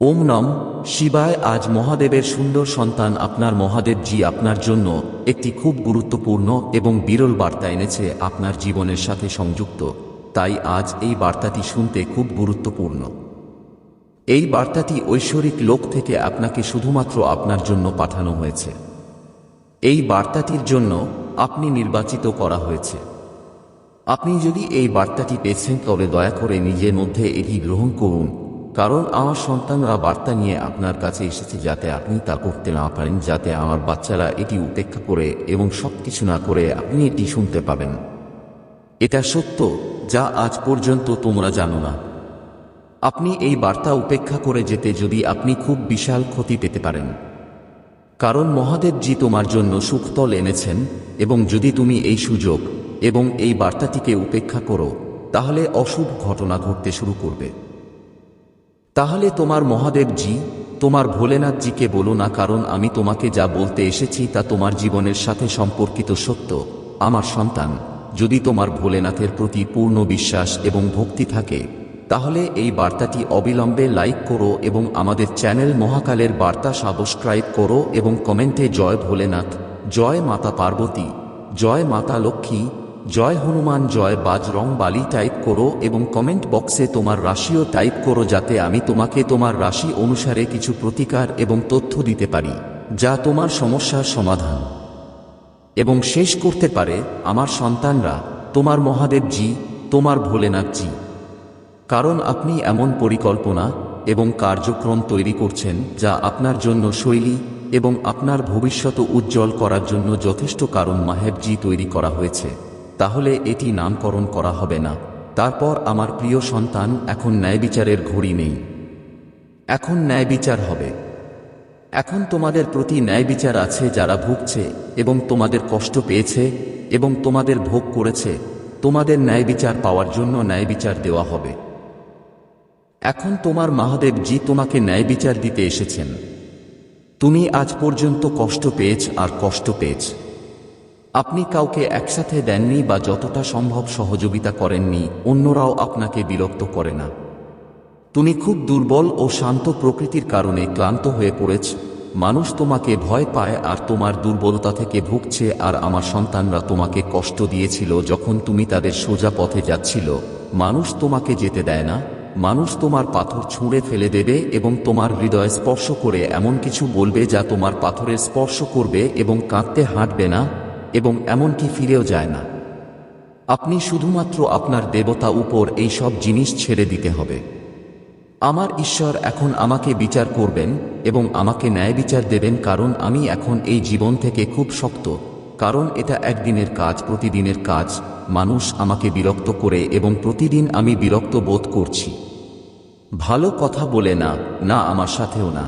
ওম নম, শিবায় আজ মহাদেবের সুন্দর সন্তান আপনার মহাদেব জি আপনার জন্য একটি খুব গুরুত্বপূর্ণ এবং বিরল বার্তা এনেছে আপনার জীবনের সাথে সংযুক্ত। তাই আজ এই বার্তাটি শুনতে খুব গুরুত্বপূর্ণ। এই বার্তাটি ঐশ্বরিক লোক থেকে আপনাকে শুধুমাত্র আপনার জন্য পাঠানো হয়েছে। এই বার্তাটির জন্য আপনি নির্বাচিত করা হয়েছে। আপনি যদি এই বার্তাটি পেয়েছেন তবে দয়া করে নিজের মধ্যে এটি গ্রহণ করুন কারণ আমার সন্তানরা বার্তা নিয়ে আপনার কাছে এসেছে যাতে আপনি তা করতে না পারেন, যাতে আমার বাচ্চারা এটি উপেক্ষা করে এবং সব কিছু না করে আপনি এটি শুনতে পাবেন। এটা সত্য, যা আজ পর্যন্ত তোমরা জানো না। আপনি এই বার্তা উপেক্ষা করে যেতে যদি আপনি খুব বিশাল ক্ষতি পেতে পারেন। কারণ মহাদেবজি তোমার জন্য সুখতল এনেছেন এবং যদি তুমি এই সুযোগ এবং এই বার্তাটিকে উপেক্ষা করো, তাহলে অশুভ ঘটনা ঘটতে শুরু করবে। তাহলে তোমার মহাদেবজি তোমার ভোলেনাথজিকে বলো না, কারণ আমি তোমাকে যা বলতে এসেছি তা তোমার জীবনের সাথে সম্পর্কিত সত্য। আমার সন্তান, যদি তোমার ভোলেনাথের প্রতি পূর্ণ বিশ্বাস এবং ভক্তি থাকে, তাহলে এই বার্তাটি অবিলম্বে লাইক করো এবং আমাদের চ্যানেল মহাকালের বার্তা সাবস্ক্রাইব করো এবং কমেন্টে জয় ভোলেনাথ, জয় মাতা পার্বতী, জয় মাতা লক্ষ্মী জয় হনুমান, জয় বাজরং বালি টাইপ করো এবং কমেন্ট বক্সে তোমার রাশিও টাইপ করো যাতে আমি তোমাকে তোমার রাশি অনুসারে কিছু প্রতিকার এবং তথ্য দিতে পারি, যা তোমার সমস্যার সমাধান। এবং শেষ করতে পারে, আমার সন্তানরা, তোমার মহাদেবজি, তোমার ভোলেনাথজি। কারণ আপনি এমন পরিকল্পনা এবং কার্যক্রম তৈরি করছেন, যা আপনার জন্য শৈলী এবং আপনার ভবিষ্যৎ উজ্জ্বল করার জন্য যথেষ্ট কারণ মাহেবজি তৈরি করা হয়েছে। তাহলে এটি নামকরণ করা হবে না। তারপর আমার প্রিয় সন্তান, এখন ন্যায় বিচারের ঘড়ি নেই। এখন ন্যায় বিচার হবে। এখন তোমাদের প্রতি ন্যায় বিচার আছে যারা ভুগছে এবং তোমাদের কষ্ট পেয়েছে এবং তোমাদের ভোগ করেছে। তোমাদের ন্যায় বিচার পাওয়ার জন্য ন্যায় বিচার দেওয়া হবে। এখন তোমার মহাদেব জি তোমাকে ন্যায় বিচার দিতে এসেছেন। তুমি আজ পর্যন্ত কষ্ট পেয়েছ আর কষ্ট পেয়েছ। আপনি কাউকে একসাথে দেননি বা যতটা সম্ভব সহযোগিতা করেননি, অন্যরাও আপনাকে বিরক্ত করে না। তুমি খুব দুর্বল ও শান্ত প্রকৃতির কারণে ক্লান্ত হয়ে পড়েছ। মানুষ তোমাকে ভয় পায় আর তোমার দুর্বলতা থেকে ভুগছে আর আমার সন্তানরা তোমাকে কষ্ট দিয়েছিল যখন তুমি তাদের সোজা পথে যাচ্ছিল। মানুষ তোমাকে যেতে দেয় না। মানুষ তোমার পাথর ছুঁড়ে ফেলে দেবে এবং তোমার হৃদয় স্পর্শ করে এমন কিছু বলবে যা তোমার পাথরের স্পর্শ করবে এবং কাঁদতে হাঁটবে না। এবং এমনকি ফিরেও যায় না। আপনি শুধুমাত্র আপনার দেবতা উপর এই সব জিনিস ছেড়ে দিতে হবে। আমার ঈশ্বর এখন আমাকে বিচার করবেন এবং আমাকে ন্যায় বিচার দেবেন কারণ আমি এখন এই জীবন থেকে খুব শক্ত, কারণ এটা একদিনের কাজ, প্রতিদিনের কাজ, মানুষ আমাকে বিরক্ত করে এবং প্রতিদিন আমি বিরক্ত বোধ করছি। ভালো কথা বলে না না আমার সাথেও না।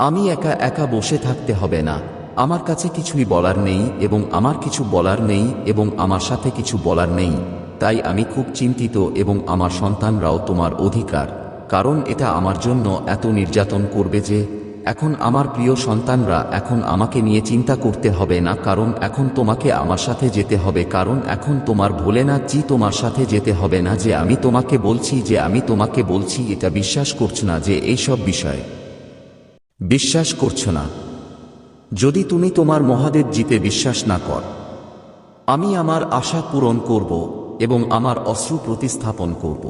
আমি একা একা বসে থাকতে হবে না। আমার কাছে কিছুই বলার নেই এবং আমার কিছু বলার নেই এবং আমার সাথে কিছু বলার নেই। তাই আমি খুব চিন্তিত এবং আমার সন্তানরাও তোমার অধিকার। কারণ এটা আমার জন্য এত নির্যাতন করবে যে, এখন আমার প্রিয় সন্তানরা এখন আমাকে নিয়ে চিন্তা করতে হবে না, কারণ এখন তোমাকে আমার সাথে যেতে হবে, কারণ এখন তোমার ভোলেনাথজি তোমার সাথে যেতে হবে না যে আমি তোমাকে বলছি, যে আমি তোমাকে বলছি, এটা বিশ্বাস করছ না যে এইসব বিষয়ে। বিশ্বাস করছ না। যদি তুমি তোমার মহাদেব জিতে বিশ্বাস না কর, আমি আমার আশা পূরণ করব এবং আমার অশ্রু প্রতিস্থাপন করব।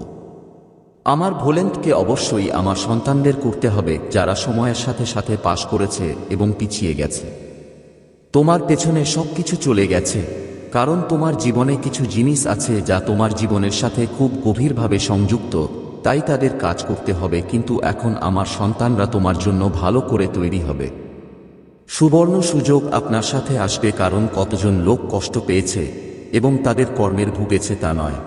আমার ভোলেন্টকে অবশ্যই আমার সন্তানদের করতে হবে, যারা সময়ের সাথে সাথে পাশ করেছে এবং পিছিয়ে গেছে। তোমার পেছনে সব কিছু চলে গেছে, কারণ তোমার জীবনে কিছু জিনিস আছে যা তোমার জীবনের সাথে খুব গভীরভাবে সংযুক্ত, তাই তাদের কাজ করতে হবে, কিন্তু এখন আমার সন্তানরা তোমার জন্য ভালো করে তৈরি হবে। সুবর্ণ সুযোগ আপনার সাথে আসবে কারণ কতজন লোক কষ্ট পেয়েছে এবং তাদের কর্মের ভুগেছে তা নয়।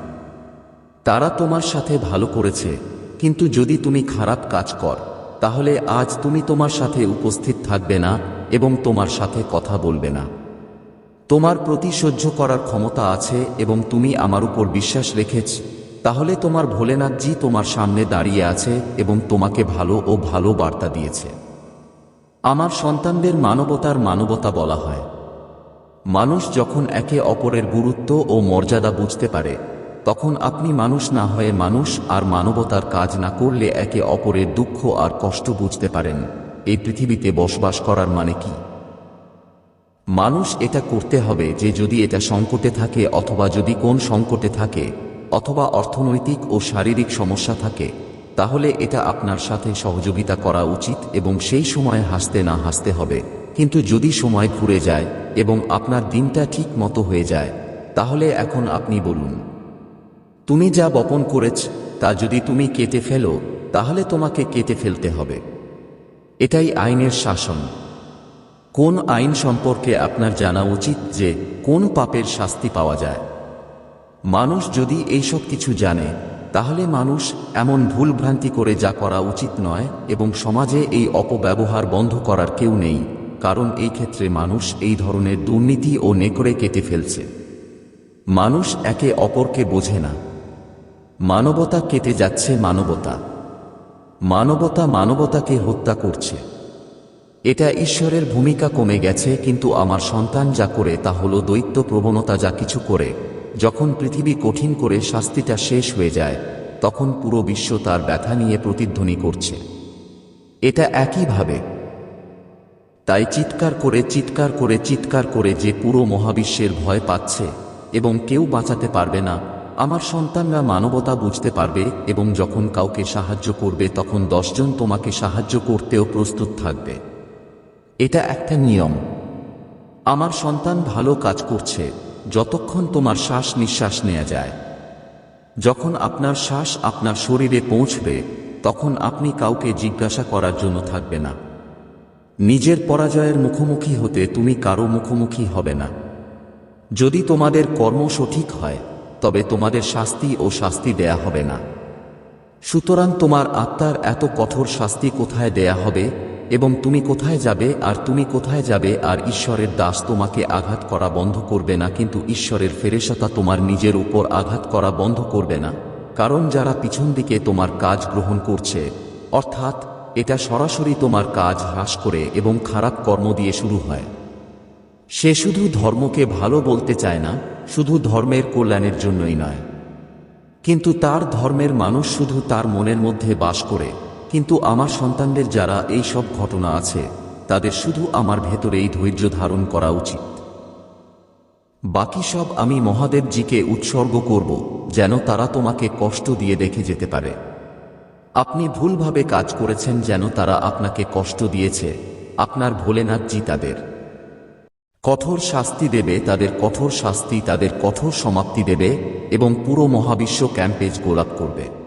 তারা তোমার সাথে ভালো করেছে, কিন্তু যদি তুমি খারাপ কাজ কর, তাহলে আজ তুমি তোমার সাথে উপস্থিত থাকবে না এবং তোমার সাথে কথা বলবে না। তোমার প্রতি সহ্য করার ক্ষমতা আছে এবং তুমি আমার উপর বিশ্বাস রেখেছ, তাহলে তোমার ভোলেনাথজি তোমার সামনে দাঁড়িয়ে আছে এবং তোমাকে ভালো ও ভালো বার্তা দিয়েছে। আমার সন্তানদের মানবতার মানবতা বলা হয়। মানুষ যখন একে অপরের গুরুত্ব ও মর্যাদা বুঝতে পারে, তখন আপনি মানুষ না হয়ে মানুষ আর মানবতার কাজ না করলে একে অপরের দুঃখ আর কষ্ট বুঝতে পারেন। এই পৃথিবীতে বসবাস করার মানে কি? মানুষ এটা করতে হবে যে যদি এটা সংকটে থাকে অথবা যদি কোন সংকটে থাকে, অথবা অর্থনৈতিক ও শারীরিক সমস্যা থাকে তাহলে এটা আপনার সাথে সহযোগিতা করা উচিত এবং সেই সময় হাসতে না হাসতে হবে। কিন্তু যদি সময় ঘুরে যায় এবং আপনার দিনটা ঠিক মতো হয়ে যায়, তাহলে এখন আপনি বলুন, তুমি যা বপন করেছ, তা যদি তুমি কেটে ফেলো, তাহলে তোমাকে কেটে ফেলতে হবে। এটাই আইনের শাসন। কোন আইন সম্পর্কে আপনার জানা উচিত যে কোন পাপের শাস্তি পাওয়া যায়? মানুষ যদি এইসব কিছু জানে তাহলে মানুষ এমন ভুল ভ্রান্তি করে যা করা উচিত নয় এবং সমাজে এই অপব্যবহার বন্ধ করার কেউ নেই, কারণ এই ক্ষেত্রে মানুষ এই ধরনের দুর্নীতি ও নেকড়ে কেটে ফেলছে। মানুষ একে অপরকে বোঝে না। মানবতা কেটে যাচ্ছে মানবতা। মানবতা মানবতাকে হত্যা করছে। এটা ঈশ্বরের ভূমিকা কমে গেছে, কিন্তু আমার সন্তান যা করে তা হলো দৈত্য প্রবণতা যা কিছু করে। যখন পৃথিবী কঠিন করে শাস্তিটা শেষ হয়ে যায়, তখন পুরো বিশ্ব তার ব্যথা নিয়ে প্রতিধ্বনি করছে। এটা একইভাবে তাই চিৎকার করে চিৎকার করে চিৎকার করে যে পুরো মহাবিশ্বের ভয় পাচ্ছে এবং কেউ বাঁচাতে পারবে না, আমার সন্তানরা মানবতা বুঝতে পারবে এবং যখন কাউকে সাহায্য করবে, তখন দশজন তোমাকে সাহায্য করতেও প্রস্তুত থাকবে। এটা একটা নিয়ম। আমার সন্তান ভালো কাজ করছে। যতক্ষণ তোমার শ্বাস নিঃশ্বাস নেওয়া যায়। যখন আপনার শ্বাস আপনার শরীরে পৌঁছবে, তখন আপনি কাউকে জিজ্ঞাসা করার জন্য থাকবে না। নিজের পরাজয়ের মুখোমুখি হতে তুমি কারও মুখোমুখি হবে না। যদি তোমাদের কর্ম সঠিক হয়, তবে তোমাদের শাস্তি ও শাস্তি দেয়া হবে না। সুতরাং তোমার আত্মার এত কঠোর শাস্তি কোথায় দেয়া হবে? এবং তুমি কোথায় যাবে আর তুমি কোথায় যাবে আর ঈশ্বরের দাস তোমাকে আঘাত করা বন্ধ করবে না, কিন্তু ঈশ্বরের ফেরেশতা তোমার নিজের উপর আঘাত করা বন্ধ করবে না। কারণ যারা পিছন দিকে তোমার কাজ গ্রহণ করছে, অর্থাৎ এটা সরাসরি তোমার কাজ হ্রাস করে এবং খারাপ কর্ম দিয়ে শুরু হয়। সে শুধু ধর্মকে ভালো বলতে চায় না, শুধু ধর্মের কল্যাণের জন্যই নয়। কিন্তু তার ধর্মের মানুষ শুধু তার মনের মধ্যে বাস করে। কিন্তু আমার সন্তানদের যারা এই সব ঘটনা আছে, তাদের শুধু আমার ভেতরেই ধৈর্য ধারণ করা উচিত। বাকি সব আমি মহাদেবজিকে উৎসর্গ করব, যেন তারা তোমাকে কষ্ট দিয়ে দেখে যেতে পারে। আপনি ভুলভাবে কাজ করেছেন যেন তারা আপনাকে কষ্ট দিয়েছে, আপনার ভোলেনাথজি তাদের। কঠোর শাস্তি দেবে তাদের কঠোর শাস্তি, তাদের কঠোর সমাপ্তি দেবে এবং পুরো মহাবিশ্ব ক্যাম্পেজ গোলাপ করবে।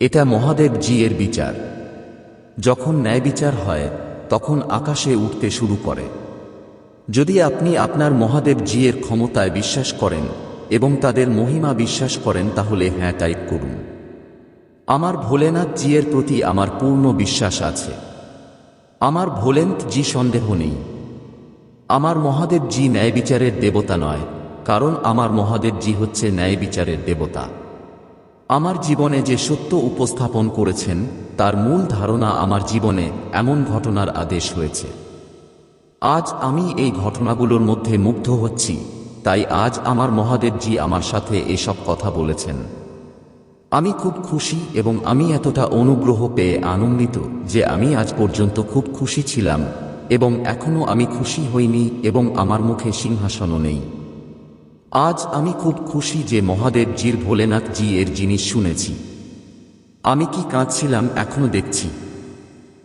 এটা মহাদেব জি এর বিচার। যখন ন্যায় বিচার হয়, তখন আকাশে উঠতে শুরু করে। যদি আপনি আপনার মহাদেব জি এর ক্ষমতায় বিশ্বাস করেন এবং তাদের মহিমা বিশ্বাস করেন, তাহলে হ্যাঁ টাইপ করুন। আমার ভোলেনাথ জি এর প্রতি আমার পূর্ণ বিশ্বাস আছে। আমার ভোলেন্থ জি সন্দেহ নেই। আমার মহাদেব জি ন্যায় বিচারের দেবতা নয়, কারণ আমার মহাদেব জি হচ্ছে ন্যায় বিচারের দেবতা। আমার জীবনে যে সত্য উপস্থাপন করেছেন, তার মূল ধারণা আমার জীবনে এমন ঘটনার আদেশ হয়েছে। আজ আমি এই ঘটনাগুলোর মধ্যে মুগ্ধ হচ্ছি, তাই আজ আমার মহাদেবজি আমার সাথে এসব কথা বলেছেন। আমি খুব খুশি এবং আমি এতটা অনুগ্রহ পেয়ে আনন্দিত যে আমি আজ পর্যন্ত খুব খুশি ছিলাম এবং এখনও আমি খুশি হইনি এবং আমার মুখে সিংহাসনও নেই। আজ আমি খুব খুশি যে মহাদেব জির ভোলেনাথ জি এর জিনিস শুনেছি। আমি কি কাঁদছিলাম এখনও দেখছি।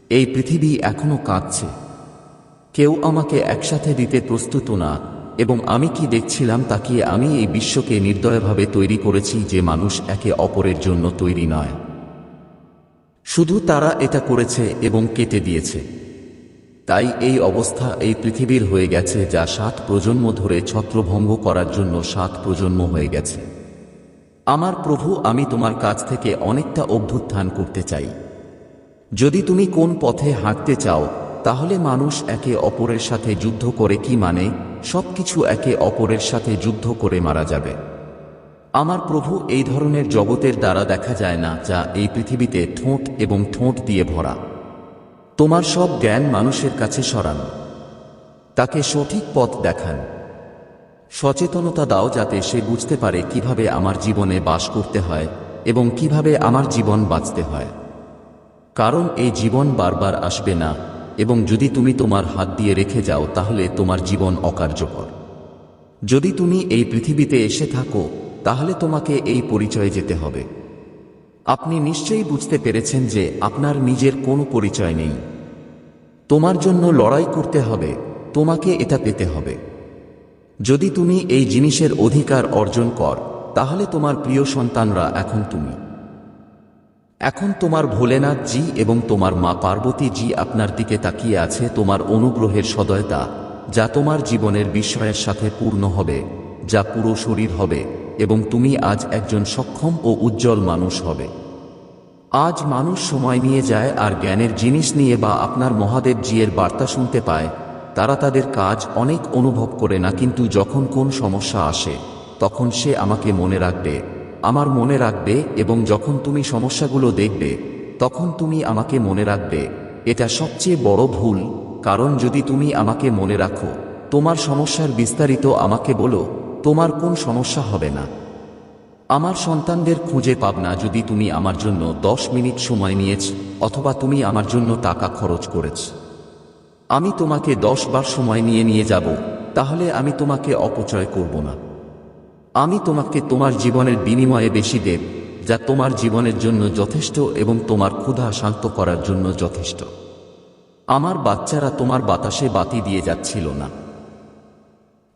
এই পৃথিবী এখনও কাঁদছে। কেউ আমাকে একসাথে দিতে প্রস্তুত না, এবং আমি কি দেখছিলাম তাকিয়ে আমি এই বিশ্বকে নির্দয়ভাবে তৈরি করেছি যে মানুষ একে অপরের জন্য তৈরি নয়। শুধু তারা এটা করেছে এবং কেটে দিয়েছে। তাই এই অবস্থা এই পৃথিবীর হয়ে গেছে যা সাত প্রজন্ম ধরে ছত্রভঙ্গ করার জন্য সাত প্রজন্ম হয়ে গেছে। আমার প্রভু, আমি তোমার কাছ থেকে অনেকটা অভ্যুত্থান করতে চাই। যদি তুমি কোন পথে হাঁটতে চাও, তাহলে মানুষ একে অপরের সাথে যুদ্ধ করে কি মানে সবকিছু একে অপরের সাথে যুদ্ধ করে মারা যাবে। আমার প্রভু, এই ধরনের জগতের দ্বারা দেখা যায় না যা এই পৃথিবীতে ঠোঁট এবং ঠোঁট দিয়ে ভরা। তোমার সব জ্ঞান মানুষের কাছে সরান। তাকে সঠিক পথ দেখান। সচেতনতা দাও যাতে সে বুঝতে পারে কীভাবে আমার জীবনে বাস করতে হয় এবং কীভাবে আমার জীবন বাঁচতে হয়। কারণ এই জীবন বারবার আসবে না এবং যদি তুমি তোমার হাত দিয়ে রেখে যাও তাহলে তোমার জীবন অকার্যকর। যদি তুমি এই পৃথিবীতে এসে থাকো, তাহলে তোমাকে এই পরিচয়ে যেতে হবে। আপনি নিশ্চয়ই বুঝতে পেরেছেন যে আপনার নিজের কোনো পরিচয় নেই। তোমার জন্য লড়াই করতে হবে, তোমাকে এটা পেতে হবে। যদি তুমি এই জিনিসের অধিকার অর্জন কর, তাহলে তোমার প্রিয় সন্তানরা এখন তুমি। এখন তোমার ভোলেনাথ জি এবং তোমার মা পার্বতী জি আপনার দিকে তাকিয়ে আছে তোমার অনুগ্রহের সদয়তা, যা তোমার জীবনের বিস্ময়ের সাথে পূর্ণ হবে, যা পুরো শরীর হবে। এবং তুমি আজ একজন সক্ষম ও উজ্জ্বল মানুষ হবে। আজ মানুষ সময় নিয়ে যায় আর জ্ঞানের জিনিস নিয়ে বা আপনার মহাদেব জিয়ের বার্তা শুনতে পায়, তারা তাদের কাজ অনেক অনুভব করে না কিন্তু যখন কোন সমস্যা আসে, তখন সে আমাকে মনে রাখবে, আমার মনে রাখবে এবং যখন তুমি সমস্যাগুলো দেখবে, তখন তুমি আমাকে মনে রাখবে। এটা সবচেয়ে বড় ভুল, কারণ যদি তুমি আমাকে মনে রাখো, তোমার সমস্যার বিস্তারিত আমাকে বলো তোমার কোন সমস্যা হবে না। আমার সন্তানদের খুঁজে পাব না যদি তুমি আমার জন্য দশ মিনিট সময় নিয়েছ, অথবা তুমি আমার জন্য টাকা খরচ করেছ। আমি তোমাকে দশ বার সময় নিয়ে নিয়ে যাব, তাহলে আমি তোমাকে অপচয় করব না। আমি তোমাকে তোমার জীবনের বিনিময়ে বেশি দেব, যা তোমার জীবনের জন্য যথেষ্ট এবং তোমার ক্ষুধা শান্ত করার জন্য যথেষ্ট। আমার বাচ্চারা তোমার বাতাসে বাতি দিয়ে যাচ্ছিল না।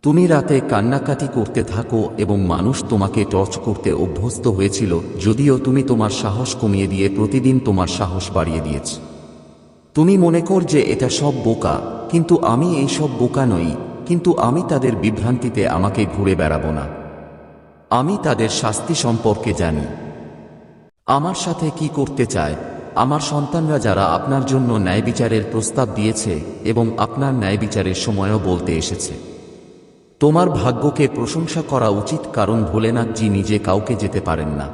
তুমি রাতে কান্নাকাটি করতে থাকো এবং মানুষ তোমাকে টর্চ করতে অভ্যস্ত হয়েছিল, যদিও তুমি তোমার সাহস কমিয়ে দিয়ে প্রতিদিন তোমার সাহস বাড়িয়ে দিয়েছ। তুমি মনে কর যে এটা সব বোকা, কিন্তু আমি এই সব বোকা নই, কিন্তু আমি তাদের বিভ্রান্তিতে আমাকে ঘুরে বেড়াবো না। আমি তাদের শাস্তি সম্পর্কে জানি। আমার সাথে কি করতে চায়? আমার সন্তানরা যারা আপনার জন্য ন্যায় বিচারের প্রস্তাব দিয়েছে এবং আপনার ন্যায় বিচারের সময়ও বলতে এসেছে। তোমার ভাগ্যকে প্রশংসা করা উচিত কারণ ভোলেনাথজি নিজে কাউকে যেতে পারেন না।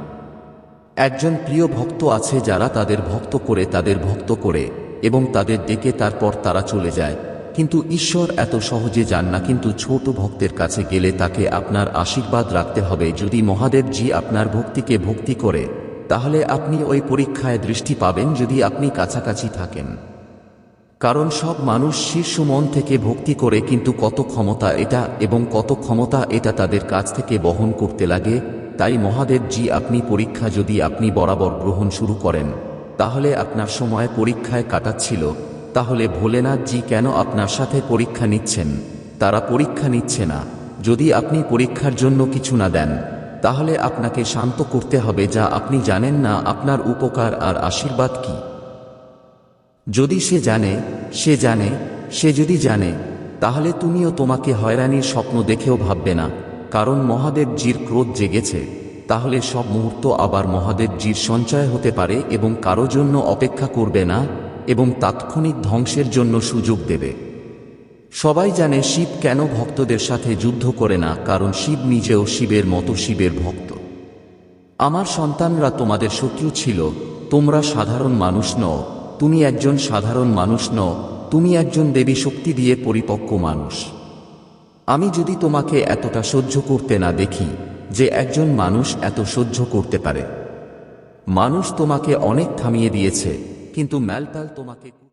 একজন প্রিয় ভক্ত আছে যারা তাদের ভক্ত করে, তাদের ভক্ত করে এবং তাদের ডেকে তারপর তারা চলে যায়। কিন্তু ঈশ্বর এত সহজে যান না, কিন্তু ছোট ভক্তের কাছে গেলে তাকে আপনার আশীর্বাদ রাখতে হবে। যদি মহাদেবজি আপনার ভক্তিকে ভক্তি করে, তাহলে আপনি ওই পরীক্ষায় দৃষ্টি পাবেন যদি আপনি কাছাকাছি থাকেন। কারণ সব মানুষ শীর্ষ মন থেকে ভক্তি করে কিন্তু কত ক্ষমতা এটা এবং কত ক্ষমতা এটা তাদের কাছ থেকে বহন করতে লাগে, তাই মহাদেবজি আপনি পরীক্ষা যদি আপনি বরাবর গ্রহণ শুরু করেন, তাহলে আপনার সময় পরীক্ষায় কাটাচ্ছিল। তাহলে ভোলেনাথজি কেন আপনার সাথে পরীক্ষা নিচ্ছেন? তারা পরীক্ষা নিচ্ছে না। যদি আপনি পরীক্ষার জন্য কিছু না দেন, তাহলে আপনাকে শান্ত করতে হবে যা আপনি জানেন না, আপনার উপকার আর আশীর্বাদ কী? যদি সে জানে সে জানে, সে যদি জানে, তাহলে তুমিও তোমাকে হয়রানির স্বপ্ন দেখেও ভাববে না, কারণ মহাদেবজির ক্রোধ জেগেছে, তাহলে সব মুহূর্ত আবার মহাদেবজির সঞ্চয় হতে পারে এবং কারও জন্য অপেক্ষা করবে না এবং তাৎক্ষণিক ধ্বংসের জন্য সুযোগ দেবে। সবাই জানে শিব কেন ভক্তদের সাথে যুদ্ধ করে না, কারণ শিব নিজেও শিবের মতো শিবের ভক্ত। আমার সন্তানরা তোমাদের শত্রু ছিল, তোমরা সাধারণ মানুষ নও তুমি একজন সাধারণ মানুষ নও, তুমি একজন দেবী শক্তি দিয়ে পরিপক্ক মানুষ। আমি যদি তোমাকে এতটা সহ্য করতে না দেখি, যে একজন মানুষ এত সহ্য করতে পারে। মানুষ তোমাকে অনেক থামিয়ে দিয়েছে, কিন্তু ম্যালপ্যাল তোমাকে